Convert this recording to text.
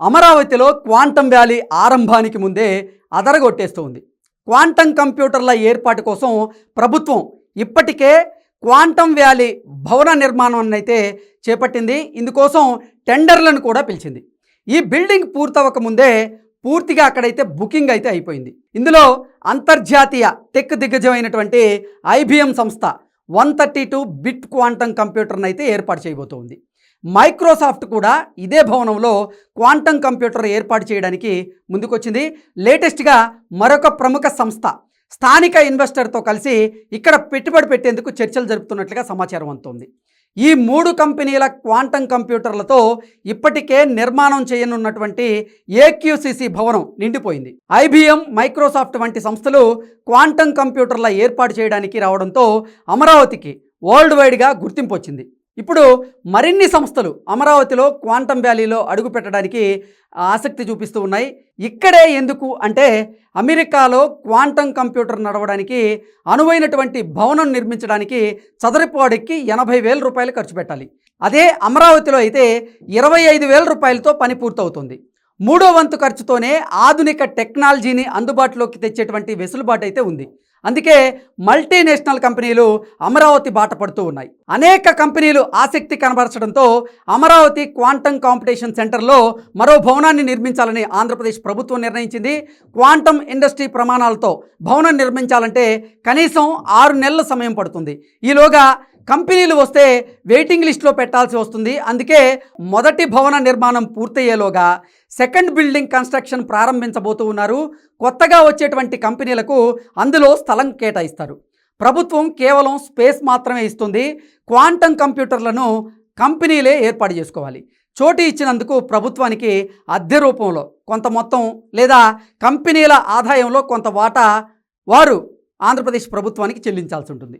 అమరావతిలో quantum valley ఆరంభానికి ముందే అదరగొట్టేస్తోంది. Quantum కంప్యూటర్ల ఏర్పాటు కోసం ప్రభుత్వం ఇప్పటికే క్వాంటం వ్యాలీ భవన నిర్మాణాన్ని అయితే చేపట్టింది. ఇందుకోసం టెండర్లను కూడా పిలిచింది. ఈ బిల్డింగ్ పూర్తవక ముందే పూర్తిగా అక్కడైతే బుకింగ్ అయితే అయిపోయింది. ఇందులో అంతర్జాతీయ టెక్ దిగ్గజమైనటువంటి ఐబిఎం సంస్థ one thirty two bit quantum కంప్యూటర్ని అయితే ఏర్పాటు చేయబోతోంది. మైక్రోసాఫ్ట్ కూడా ఇదే భవనంలో క్వాంటం కంప్యూటర్ ఏర్పాటు చేయడానికి ముందుకొచ్చింది. లేటెస్ట్గా మరొక ప్రముఖ సంస్థ స్థానిక ఇన్వెస్టర్తో కలిసి ఇక్కడ పెట్టుబడి పెట్టేందుకు చర్చలు జరుపుతున్నట్లుగా సమాచారం అందుతోంది. ఈ మూడు కంపెనీల క్వాంటం కంప్యూటర్లతో ఇప్పటికే నిర్మాణం చేయనున్నటువంటి ఏక్యూసిసి భవనం నిండిపోయింది. ఐబిఎం మైక్రోసాఫ్ట్ వంటి సంస్థలు క్వాంటం కంప్యూటర్ల ఏర్పాటు చేయడానికి రావడంతో అమరావతికి వరల్డ్ వైడ్గా గుర్తింపు వచ్చింది. ఇప్పుడు మరిన్ని సంస్థలు అమరావతిలో క్వాంటం వ్యాలీలో అడుగు పెట్టడానికి ఆసక్తి చూపిస్తూ ఉన్నాయి. ఇక్కడే ఎందుకు అంటే అమెరికాలో క్వాంటం కంప్యూటర్ నడవడానికి అనువైనటువంటి భవనం నిర్మించడానికి చదరపాడెక్కి ఎనభై వేల రూపాయలు ఖర్చు పెట్టాలి. అదే అమరావతిలో అయితే ఇరవై ఐదు వేల రూపాయలతో పని పూర్తవుతుంది. మూడో వంతు ఖర్చుతోనే ఆధునిక టెక్నాలజీని అందుబాటులోకి తెచ్చేటువంటి వెసులుబాటు అయితే ఉంది. అందుకే మల్టీనేషనల్ కంపెనీలు అమరావతి బాట పడుతూ ఉన్నాయి. అనేక కంపెనీలు ఆసక్తి కనబరచడంతో అమరావతి క్వాంటం కాంపిటీషన్ సెంటర్లో మరో భవనాన్ని నిర్మించాలని ఆంధ్రప్రదేశ్ ప్రభుత్వం నిర్ణయించింది. క్వాంటం ఇండస్ట్రీ ప్రమాణాలతో భవనం నిర్మించాలంటే కనీసం ఆరు నెలల సమయం పడుతుంది. ఈలోగా కంపెనీలు వస్తే వెయిటింగ్ లిస్ట్లో పెట్టాల్సి వస్తుంది. అందుకే మొదటి భవన నిర్మాణం పూర్తయ్యేలోగా సెకండ్ బిల్డింగ్ కన్స్ట్రక్షన్ ప్రారంభించబోతూ ఉన్నారు. కొత్తగా వచ్చేటువంటి కంపెనీలకు అందులో స్థలం కేటాయిస్తారు. ప్రభుత్వం కేవలం స్పేస్ మాత్రమే ఇస్తుంది. క్వాంటం కంప్యూటర్లను కంపెనీలే ఏర్పాటు చేసుకోవాలి. చోటు ఇచ్చినందుకు ప్రభుత్వానికి అద్దె రూపంలో కొంత మొత్తం లేదా కంపెనీల ఆదాయంలో కొంత వాటా వారు ఆంధ్రప్రదేశ్ ప్రభుత్వానికి చెల్లించాల్సి ఉంటుంది.